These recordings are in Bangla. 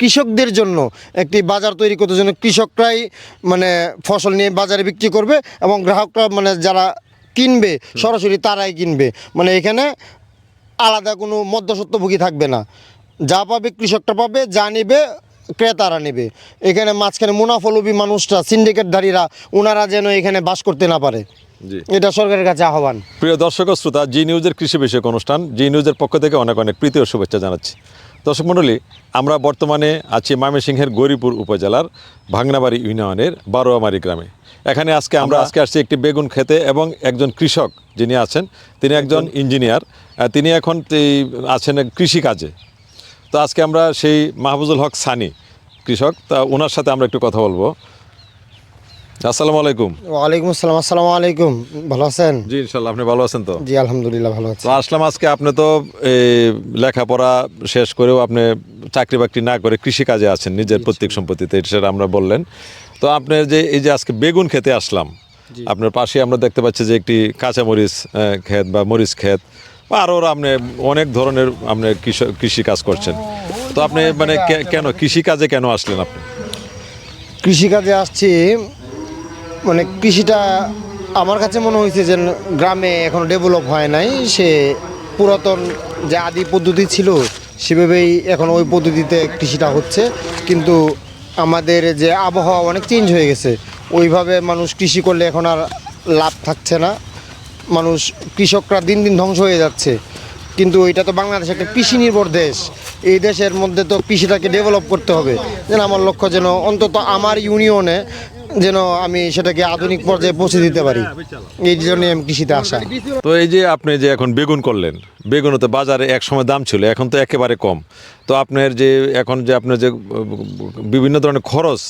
কৃষকদের জন্য একটি বাজার তৈরি করতে জন্য কৃষকরাই মানে ফসল নিয়ে বাজারে বিক্রি করবে এবং গ্রাহকরা মানে যারা কিনবে সরাসরি তারাই কিনবে। মানে এখানে আলাদা কোনো মধ্যসত্ত্বভোগী থাকবে না। যা পাবে কৃষকটা পাবে যা নেবে ক্রেতারা নেবে। এখানে মাঝখানে মুনাফলবী মানুষরা সিন্ডিকেটধারীরা ওনারা যেন এখানে বাস করতে না পারে। এটা সরকারের কাছে আহ্বান। প্রিয় দর্শক শ্রোতা জি নিউজের কৃষি বিষয়ক অনুষ্ঠান জি নিউজের পক্ষ থেকে অনেক অনেক প্রীতি ও শুভেচ্ছা জানাচ্ছি। দর্শক মণ্ডলী আমরা বর্তমানে আছি ময়মনসিংহের গৌরীপুর উপজেলার ভাংনাবাড়ি ইউনিয়নের বারোয়ামারি গ্রামে। এখানে আজকে আমরা আজকে আসছি একটি বেগুন খেতে এবং একজন কৃষক যিনি আছেন তিনি একজন ইঞ্জিনিয়ার তিনি এখন এই আছেন কৃষি কাজে তো আজকে আমরা সেই মাহবুজুল হক সানি কৃষক তা ওনার সাথে আমরা একটু কথা বলব। আসসালামু আলাইকুম। ওয়ালাইকুম আসসালাম আসসালামু আলাইকুম। ভালো আছেন? জি ইনশাল্লাহ আপনি ভালো আছেন তো? জি আলহামদুলিল্লাহ ভালো আছি। তো আসলাম আজকে আপনি তো এই লেখাপড়া শেষ করেও আপনি চাকরি বাকরি না করে কৃষিকাজে আছেন নিজের প্রত্যেক সম্পত্তিতে সেটা আমরা বললেন। তো আপনার যে এই যে আজকে বেগুন খেতে আসলাম আপনার পাশে আমরা দেখতে পাচ্ছি যে একটি কাঁচা মরিচ আহ, ক্ষেত বা মরিচ ক্ষেত বা আরও আপনি অনেক ধরনের আপনি কৃষি কাজ করছেন। তো আপনি মানে কেন কৃষিকাজে কেন আসলেন আপনি? কৃষিকাজে আসছি মানে কৃষিটা আমার কাছে মনে হয়েছে যে গ্রামে এখনও ডেভেলপ হয় নাই। সে পুরাতন যে আদি পদ্ধতি ছিল, সেভাবেই এখন ওই পদ্ধতিতে কৃষিটা হচ্ছে। কিন্তু আমাদের যে আবহাওয়া অনেক চেঞ্জ হয়ে গেছে। ওইভাবে মানুষ কৃষি করলে এখন আর লাভ থাকছে না। মানুষ, কৃষকরা দিন দিন ধ্বংস হয়ে যাচ্ছে। কিন্তু এটা তো বাংলাদেশ একটা কৃষি নির্ভর দেশ। এই দেশের মধ্যে তো কৃষিটাকে ডেভেলপ করতে হবে। যেন আমার লক্ষ্য যেন অন্তত আমার ইউনিয়নে যেন আমি সেটাকে আধুনিক পর্যায়ে পৌঁছে দিতে পারি। এই জন্য আমি কৃষিতে আসা। তো এই যে আপনি যে এখন বেগুন করলেন বেগুনও তো বাজারে এক সময় দাম ছিল এখন তো একেবারে কম। তো আপনার যে এখন যে আপনার যে বিভিন্ন ধরনের খরচ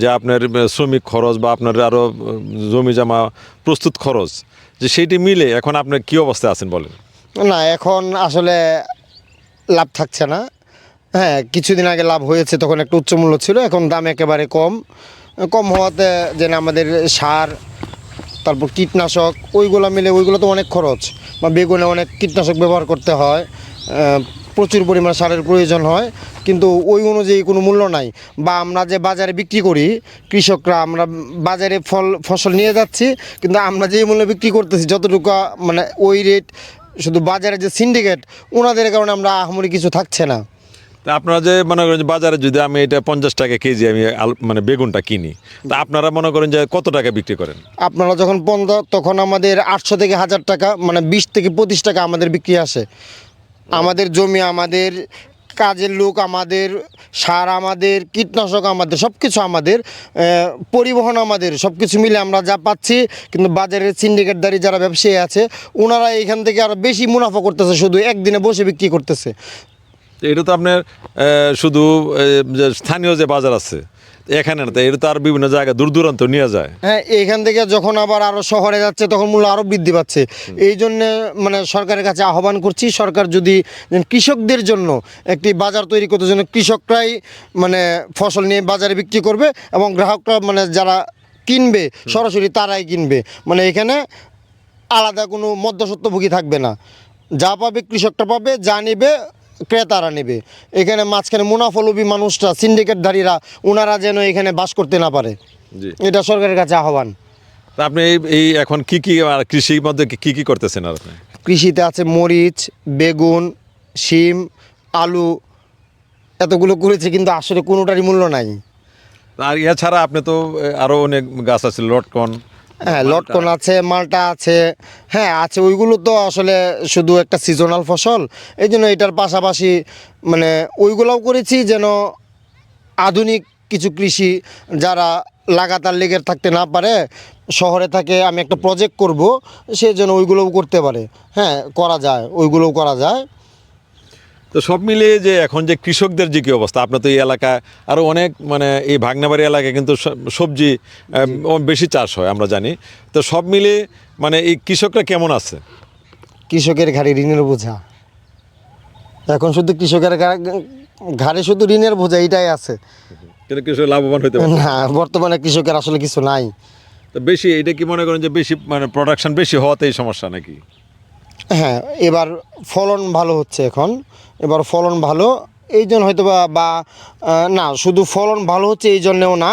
যে আপনার শ্রমিক খরচ বা আপনার আরও জমি জমা প্রস্তুত খরচ যে সেইটি মিলে এখন আপনার কি অবস্থায় আছেন বলেন? না এখন আসলে লাভ থাকছে না। হ্যাঁ কিছুদিন আগে লাভ হয়েছে তখন একটু উচ্চ মূল্য ছিল এখন দাম একেবারে কম। কম হওয়াতে যেন আমাদের সার, তারপর কীটনাশক, ওইগুলো মিলে ওইগুলো তো অনেক খরচ বা বেগুনে অনেক কীটনাশক ব্যবহার করতে হয় প্রচুর পরিমাণ সারের প্রয়োজন হয়, কিন্তু ওই অনুযায়ী কোনো মূল্য নাই বা আমরা যে বাজারে বিক্রি করি, কৃষকরা আমরা বাজারে ফল, ফসল নিয়ে যাচ্ছি, কিন্তু আমরা যে মূল্যে বিক্রি করতেছি যতটুকু মানে ওই রেট শুধু বাজারে যে সিন্ডিকেট ওনাদের কারণে আমরা আহামরি কিছু থাকছে না। তা আপনারা যে মনে করেন যে বাজারে যদি আমি এটা পঞ্চাশ টাকা কেজি আমি মানে বেগুনটা কিনি তা আপনারা মনে করেন যে কত টাকা বিক্রি করেন? আপনারা যখন পন্দ তখন আমাদের আটশো থেকে হাজার টাকা মানে বিশ থেকে পঁচিশ টাকা আমাদের বিক্রি আসে। আমাদের জমি আমাদের কাজের লোক আমাদের সার আমাদের কীটনাশক আমাদের সব কিছু আমাদের পরিবহন আমাদের সব কিছু মিলে আমরা যা পাচ্ছি কিন্তু বাজারের সিন্ডিকেটদারি যারা ব্যবসায়ী আছে ওনারা এখান থেকে আরও বেশি মুনাফা করতেছে শুধু একদিনে বসে বিক্রি করতেছে। এটা তো আপনার শুধু যে স্থানীয় যে বাজার আছে এখানে না তো এটা তো আর বিভিন্ন জায়গায় দূর দূরান্ত নিয়ে যায়। হ্যাঁ এইখান থেকে যখন আবার আরও শহরে যাচ্ছে তখন মূল্য আরও বৃদ্ধি পাচ্ছে। এই জন্য মানে সরকারের কাছে আহ্বান করছি সরকার যদি কৃষকদের জন্য একটি বাজার তৈরি করতে জন্য কৃষকরাই মানে ফসল নিয়ে বাজারে বিক্রি করবে এবং গ্রাহকরা মানে যারা কিনবে সরাসরি তারাই কিনবে। মানে এখানে আলাদা কোনো মধ্যসত্ত্বভোগী থাকবে না। যা পাবে কৃষকটা পাবে যা নেবে ক্রেতারা নেবে। এখানে মাঝখানে মুনাফলবী মানুষরা সিন্ডিকেটধারীরা ওনারা যেন এখানে বাস করতে না পারে। এটা সরকারের কাছে আহ্বান। আপনি এই এখন কি কি আর কৃষির মধ্যে কি কি করতেছেন আর কৃষিতে আছে মরিচ বেগুন শিম আলু এতগুলো করেছে কিন্তু আসলে কোনোটারই মূল্য নাই। আর এছাড়া আপনি তো আহ, আরও অনেক গাছ আছে লটকন হ্যাঁ লটকন আছে মালটা আছে হ্যাঁ আছে ওইগুলো তো আসলে শুধু একটা সিজনাল ফসল। এই জন্য এটার পাশাপাশি মানে ওইগুলোও করেছি যেন আধুনিক কিছু কৃষি যারা লাগাতার লেগে থাকতে না পারে শহরে থাকে আমি একটা প্রজেক্ট করব সে যেন ওইগুলোও করতে পারে। হ্যাঁ করা যায় ওইগুলোও করা যায়। তো সব মিলিয়ে যে এখন যে কৃষকদের যে কি অবস্থা আপনার তো এই এলাকায় আরও অনেক মানে এই ভাগনাবাড়ি এলাকায় কিন্তু সবজি বেশি চাষ হয় আমরা জানি। তো সব মিলিয়ে মানে এই কৃষকরা কেমন আছে? কৃষকের ঘাড়ে ঋণের বোঝা। এখন শুধু কৃষকের ঘাড়ে শুধু ঋণের বোঝা এটাই আছে। কিন্তু কৃষক লাভবান হতে পারে? না বর্তমানে কৃষকের আসলে কিছু নাই। তো বেশি এটা কি মনে করেন যে বেশি মানে প্রোডাকশন বেশি হওয়াতেই সমস্যা নাকি? হ্যাঁ এবার ফলন ভালো হচ্ছে এখন। এবার ফলন ভালো এই জন্য হয়তো বা না, শুধু ফলন ভালো হচ্ছে এই জন্যেও না।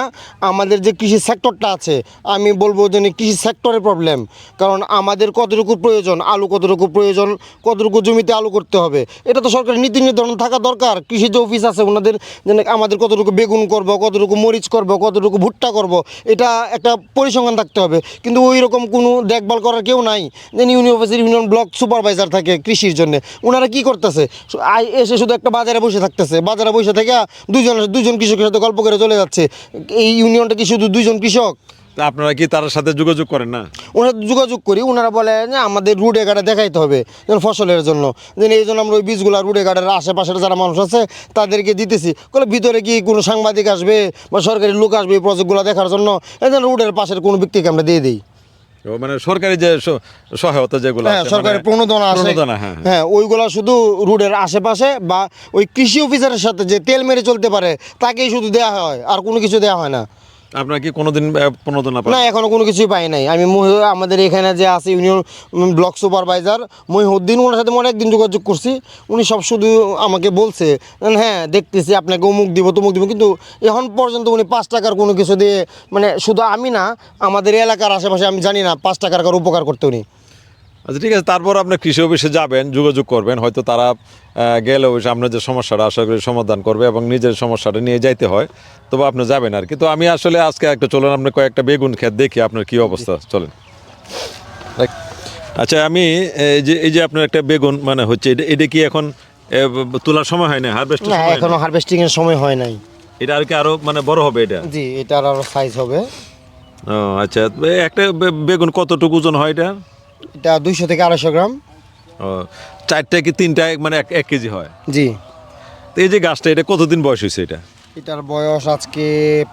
আমাদের যে কৃষি সেক্টরটা আছে, আমি বলব যে কৃষি সেক্টরের প্রবলেম কারণ আমাদের কতটুকু প্রয়োজন, আলু কতটুকু প্রয়োজন, কতটুকু জমিতে আলু করতে হবে, এটা তো সরকারের নীতি নির্ধারণ থাকা দরকার। কৃষি যে অফিস আছে ওনাদের যেন আমাদের কতটুকু বেগুন করব, কতটুকু মরিচ করব, কতটুকু ভুট্টা করব, এটা একটা পরিসংখ্যান থাকতে হবে। কিন্তু ওই রকম কোনো দেখভাল করার কেউ নাই, যে ইউনিয়ন অফিসের ইউনিয়ন ব্লক সুপারভাইজার থাকে কৃষির জন্য। ওনারা কি করতেছে? এসে শুধু একটা বাজারে বসে থাকতেছে বাজারে বসে থেকে দুজন দুজন কৃষকের সাথে গল্প করে চলে যাচ্ছে। এই ইউনিয়নটা কি শুধু দুইজন কৃষক? আপনারা কি তার সাথে যোগাযোগ করেন না? ওনারা যোগাযোগ করি ওনারা বলে যে আমাদের রুডে গাড়ে দেখাইতে হবে যেন ফসলের জন্য। যেন এই জন্য আমরা ওই বীজগুলো রুডে গাড়ের আশেপাশের যারা মানুষ আছে তাদেরকে দিতেছি। বলে ভিতরে কি কোনো সাংবাদিক আসবে বা সরকারি লোক আসবে এই প্রজেক্টগুলো দেখার জন্য? এই জন্য রুডের পাশের কোনো ব্যক্তিকে আমরা দিয়ে দিই। মানে সরকারি যে সহায়তা যেগুলো হ্যাঁ সরকারি মানে প্রণোদনা আছে প্রণোদনা, হ্যাঁ হ্যাঁ। হ্যাঁ ওইগুলো শুধু রোডের আশেপাশে বা ওই কৃষি অফিসারের সাথে যে তেল মেরে চলতে পারে তাকেই শুধু দেওয়া হয় আর কোনো কিছু দেওয়া হয় না আপনারা কি কোনোদিন প্রণোদনা না এখনও কোনো কিছুই পাই নাই। আমি আমাদের এখানে যে আছে ইউনিয়ন ব্লক সুপারভাইজার মহিউদ্দিন, ওনার সাথে অনেক দিন যোগাযোগ করছি। উনি সব শুধু আমাকে বলছে হ্যাঁ দেখতেছি, আপনাকে অমুক দিব, তমুক দিব, কিন্তু এখন পর্যন্ত উনি পাঁচ টাকার কোনো কিছু দিয়ে মানে শুধু আমি না, আমাদের এলাকার আশেপাশে আমি জানি না, পাঁচ টাকার কারও উপকার করতে উনি। আচ্ছা ঠিক আছে তারপর আপনি কৃষি অফিসে যাবেন যোগাযোগ করবেন হয়তো তারা গেলে ওই আপনার যে সমস্যাটা আশা করি সমাধান করবে এবং নিজের সমস্যাটা নিয়ে যাইতে হয় তবে আপনি যাবেন আর কি। তো আমি আসলে আজকে একটা চলুন আপনি কয়েকটা বেগুন খেত দেখি আপনার কি অবস্থা চলেন। আচ্ছা আমি এই যে এই যে আপনার একটা বেগুন মানে হচ্ছে এটা এটা কি এখন তোলার সময় হয় না হারভেস্ট না এখনও হারভেস্টিং এর সময় হয় নাই। এটা আর কি আরও মানে বড় হবে এটা? জি এটার আরও সাইজ হবে। ও আচ্ছা একটা বেগুন কতটুকু ওজন হয় এটা? এটা দুইশো থেকে আড়াইশো গ্রাম। ও চারটা কি তিনটা মানে এক এক কেজি হয়? জি। তো এই যে গাছটা এটা কতদিন বয়স হয়েছে এটা? এটার বয়স আজকে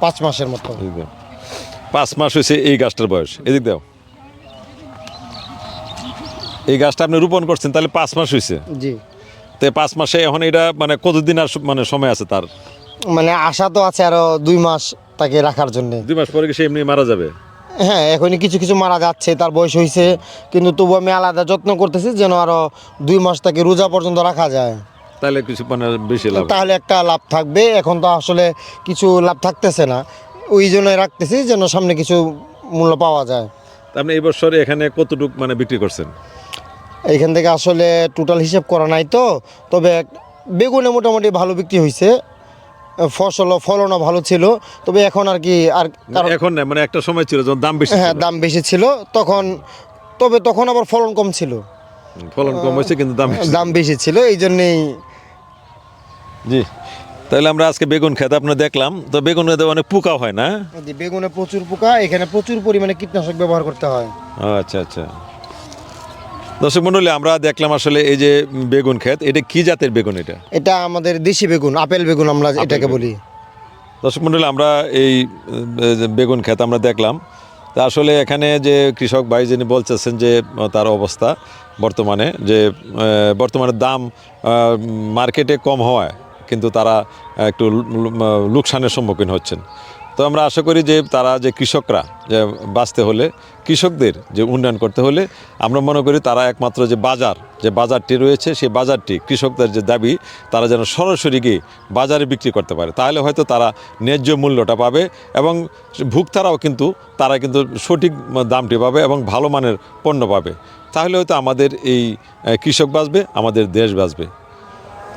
পাঁচ মাসের মতো। পাঁচ মাস হয়েছে এই গাছটার বয়স। এদিক দাও। এই গাছটা আপনি রোপণ করছেন তাহলে পাঁচ মাস হয়েছে? জি। তো পাঁচ মাসে এখন এটা মানে কতদিন আর মানে সময় আছে তার? মানে আশা তো আছে আরও দুই মাস তাকে রাখার জন্য। দুই মাস পরে কি সে এমনি মারা যাবে? হ্যাঁ এখনই কিছু কিছু মারা যাচ্ছে তার বয়স হয়েছে কিন্তু তবু আমি আলাদা যত্ন করতেছি যেন আরও দুই মাস তাকে রোজা পর্যন্ত রাখা যায়। তাহলে কিছু মানে বেশি লাভ। তাহলে একটা লাভ থাকবে এখন তো আসলে কিছু লাভ থাকতেছে না। ওই জন্যই রাখতেছি যেন সামনে কিছু মূল্য পাওয়া যায়। আপনি এই বছর এখানে কতটুক মানে বিক্রি করছেন? এইখান থেকে আসলে টোটাল হিসেব করা নাই তো তবে বেগুনে মোটামুটি ভালো বিক্রি হয়েছে ফসল ফলনও ভালো ছিল। তবে এখন আর কি আর এখন না মানে একটা সময় ছিল যখন দাম বেশি হ্যাঁ দাম বেশি ছিল তখন তবে তখন আবার ফলন কম ছিল। ফলন কম হয়েছে কিন্তু দাম দাম বেশি ছিল এই জন্যেই জি। তাহলে আমরা আজকে বেগুন খেতে আপনার দেখলাম তো বেগুনে তো অনেক পোকা হয় না? বেগুনে প্রচুর পোকা এখানে প্রচুর পরিমাণে কীটনাশক ব্যবহার করতে হয়। আচ্ছা আচ্ছা। দর্শক মন্ডলী আমরা দেখলাম আসলে এই যে বেগুন ক্ষেত এটা কি জাতের বেগুন এটা? এটা আমাদের দেশি বেগুন আপেল বেগুন আমরা এটাকে বলি। দর্শক মন্ডলী আমরা এই যে বেগুন ক্ষেত আমরা দেখলাম। তা আসলে এখানে যে কৃষক ভাই যিনি বলতেছেন যে তার অবস্থা বর্তমানে যে বর্তমানে দাম মার্কেটে কম হওয়ায় কিন্তু তারা একটু লোকসানের সম্মুখীন হচ্ছেন। তো আমরা আশা করি যে তারা, যে কৃষকরা, যে বাঁচতে হলে, কৃষকদের যে উন্নয়ন করতে হলে, আমরা মনে করি তারা একমাত্র যে বাজার, যে বাজারটি রয়েছে, সেই বাজারটি কৃষকদের যে দাবি, তারা যেন সরাসরি গিয়ে বাজারে বিক্রি করতে পারে। তাহলে হয়তো তারা ন্যায্য মূল্যটা পাবে এবং ভোক্তারাও কিন্তু, তারা কিন্তু সঠিক দামটি পাবে এবং ভালো মানের পণ্য পাবে। তাহলে হয়তো আমাদের এই কৃষক বাঁচবে, আমাদের দেশ বাঁচবে।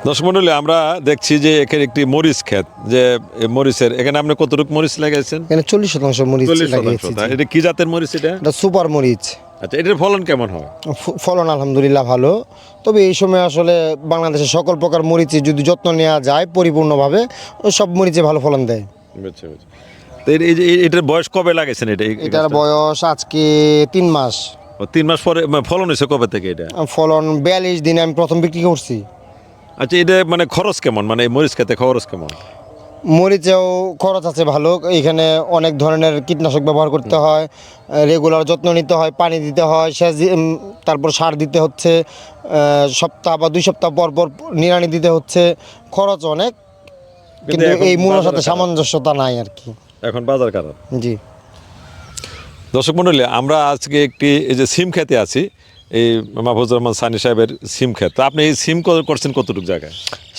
দর্শক মণ্ডলী আমরা দেখছি যে এখানে একটি মরিচ ক্ষেত যে মরিচের এখানে আপনি কতটুকু মরিচ লাগাইছেন? এখানে চল্লিশ শতাংশ মরিচ লাগিয়েছি এটা কি জাতের মরিচ এটা? এটা সুপার মরিচ। আচ্ছা এটার ফলন কেমন হয়? ফলন আলহামদুলিল্লাহ ভালো। তবে এই সময় আসলে বাংলাদেশের সকল প্রকার মরিচে যদি যত্ন নেওয়া যায় পরিপূর্ণভাবে সব মরিচে ভালো ফলন দেয়। বুঝছি তো এটার বয়স কবে লাগাইছেন এটা? এটার বয়স আজকে তিন মাস। ও, তিন মাস পরে ফলন হয়েছে কবে থেকে এটা? ফলন বিয়াল্লিশ দিনে আমি প্রথম বিক্রি করছি। আচ্ছা এটা মানে খরচ কেমন? মানে মরিচ খেতে খরচ কেমন? মরিচেও খরচ আছে ভালো। এখানে অনেক ধরনের কীটনাশক ব্যবহার করতে হয় রেগুলার যত্ন নিতে হয় পানি দিতে হয় সেচ তারপর সার দিতে হচ্ছে সপ্তাহ বা দুই সপ্তাহ পর পর নিড়ানি দিতে হচ্ছে খরচ অনেক কিন্তু এই মূল্যের সাথে সামঞ্জস্যতা নাই আর কি। এখন বাজার খারাপ জি। দর্শক মণ্ডলী আমরা আজকে একটি এই যে সিম খেতে আছি এই মাহফুজুর রহমান সানি সাহেবের সিম ক্ষেত। আপনি এই সিম করছেন কতটুকু জায়গায়?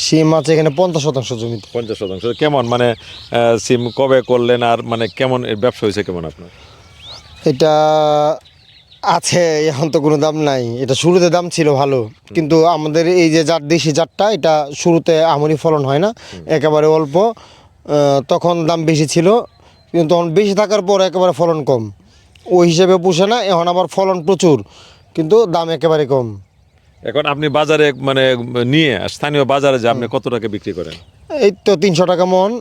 সিম আছে এখানে পঞ্চাশ শতাংশ জমিতে। পঞ্চাশ শতাংশ। কেমন? মানে সিম কবে করলেন আর মানে কেমন এর ব্যবসা হয়েছে কেমন আপনার? এটা আছে এখন তো কোনো দাম নাই। এটা শুরুতে দাম ছিল ভালো কিন্তু আমাদের এই যে জাত দেশি জাতটা এটা শুরুতে আমরি ফলন হয় না একেবারে অল্প তখন দাম বেশি ছিল কিন্তু তখন বেশি থাকার পর একেবারে ফলন কম। ওই হিসেবে পুষে না এখন আবার ফলন প্রচুর। কিন্তু দাম একেবারে কম। এখন আপনি বাজারে মানে নিয়ে স্থানীয় বাজারে যে আপনি কত টাকা বিক্রি করেন? এই তো তিনশো টাকা মন।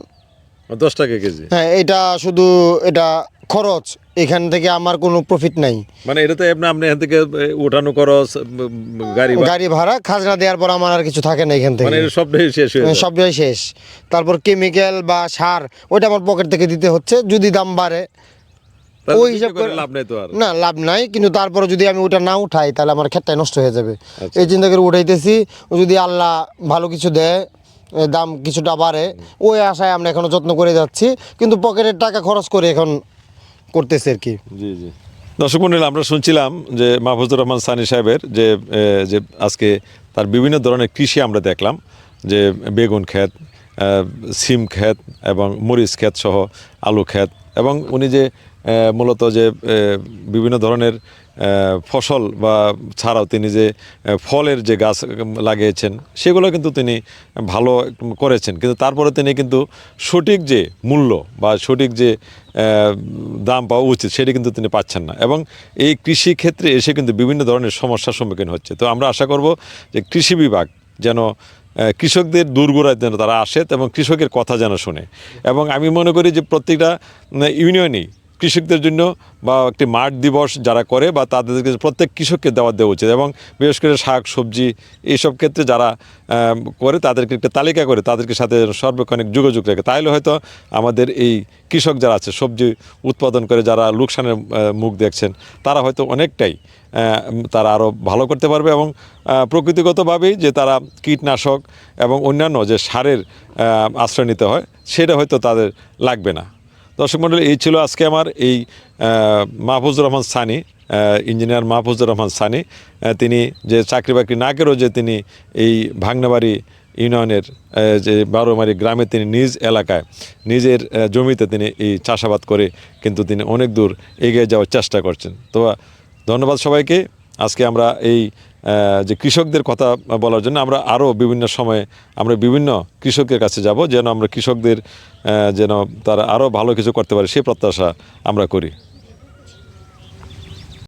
দশ টাকা কেজি? হ্যাঁ এটা শুধু এটা খরচ। এখান থেকে আমার কোনো প্রফিট নাই। মানে এটা তো আপনি আপনি এখান থেকে এ, উঠানো খরচ গাড়ি গাড়ি ভাড়া খাজনা দেওয়ার পর আমার আর কিছু থাকে না এখান থেকে। মানে সবটাই শেষ হয়ে। সবটাই শেষ। তারপর কেমিক্যাল বা সার ওইটা আমার পকেট থেকে দিতে হচ্ছে। যদি দাম বাড়ে ওই হিসাব করে লাভ নেই তো আর। না লাভ নাই কিন্তু তারপরে যদি আমি ওটা না উঠাই তাহলে আমার ক্ষেতটাই নষ্ট হয়ে যাবে। আচ্ছা। এই চিন্তা করে উঠাইতেছি ও যদি আল্লাহ ভালো কিছু দেয় দাম কিছুটা বাড়ে ওই আশায় আমরা এখনও যত্ন করে যাচ্ছি কিন্তু পকেটের টাকা খরচ করে এখন করতেছি আর কি। জি জি। দর্শক মন্ডলী আমরা শুনছিলাম যে মাহফুজুর রহমান সানি সাহেবের যে যে আজকে তার বিভিন্ন ধরনের কৃষি আমরা দেখলাম যে বেগুন ক্ষেত সিম ক্ষেত এবং মরিচ ক্ষেত সহ আলু ক্ষেত এবং উনি যে মূলত যে বিভিন্ন ধরনের ফসল বা ছাড়াও তিনি যে ফলের যে গাছ লাগিয়েছেন, সেগুলো কিন্তু তিনি ভালো করেছেন। কিন্তু তারপরে তিনি কিন্তু সঠিক যে মূল্য বা সঠিক যে দাম পাওয়া উচিত, সেটি কিন্তু তিনি পাচ্ছেন না। এবং এই কৃষি ক্ষেত্রে এসে কিন্তু বিভিন্ন ধরনের সমস্যার সম্মুখীন হচ্ছে। তো আমরা আশা করব যে কৃষি বিভাগ যেন কৃষকদের দূরগোড়ায় যেন তারা আসে এবং কৃষকের কথা যেন শোনে। এবং আমি মনে করি যে প্রত্যেকটা ইউনিয়নই কৃষকদের জন্য বা একটি মাঠ দিবস যারা করে বা তাদেরকে প্রত্যেক কৃষককে দেওয়া দেওয়া উচিত এবং বিশেষ করে শাক, সবজি এইসব ক্ষেত্রে যারা করে তাদেরকে একটা তালিকা করে তাদেরকে সাথে সর্বক্ষণিক যোগাযোগ রেখে। তাহলে হয়তো আমাদের এই কৃষক যারা আছে, সবজি উৎপাদন করে যারা লোকসানের মুখ দেখছেন, তারা হয়তো অনেকটাই তারা আরও ভালো করতে পারবে এবং প্রকৃতিগতভাবেই যে তারা কীটনাশক এবং অন্যান্য যে সারের আশ্রয় নিতে হয়, সেটা হয়তো তাদের লাগবে না। দর্শক মণ্ডলী এই ছিল আজকে আমার এই মাহফুজুর রহমান সানি ইঞ্জিনিয়ার মাহফুজুর রহমান সানি তিনি যে চাকরি বাকরি না করেও যে তিনি এই ভাংনাবাড়ি ইউনিয়নের যে বারোমারি গ্রামে তিনি নিজ এলাকায়, নিজের জমিতে তিনি এই চাষাবাদ করে কিন্তু তিনি অনেক দূর এগিয়ে যাওয়ার চেষ্টা করছেন। তো ধন্যবাদ সবাইকে। আজকে আমরা এই যে কৃষকদের কথা বলার জন্য আমরা আরও বিভিন্ন সময়ে আমরা বিভিন্ন কৃষকের কাছে যাব, যেন আমরা কৃষকদের যেন তারা আরও ভালো কিছু করতে পারে, সে প্রত্যাশা আমরা করি।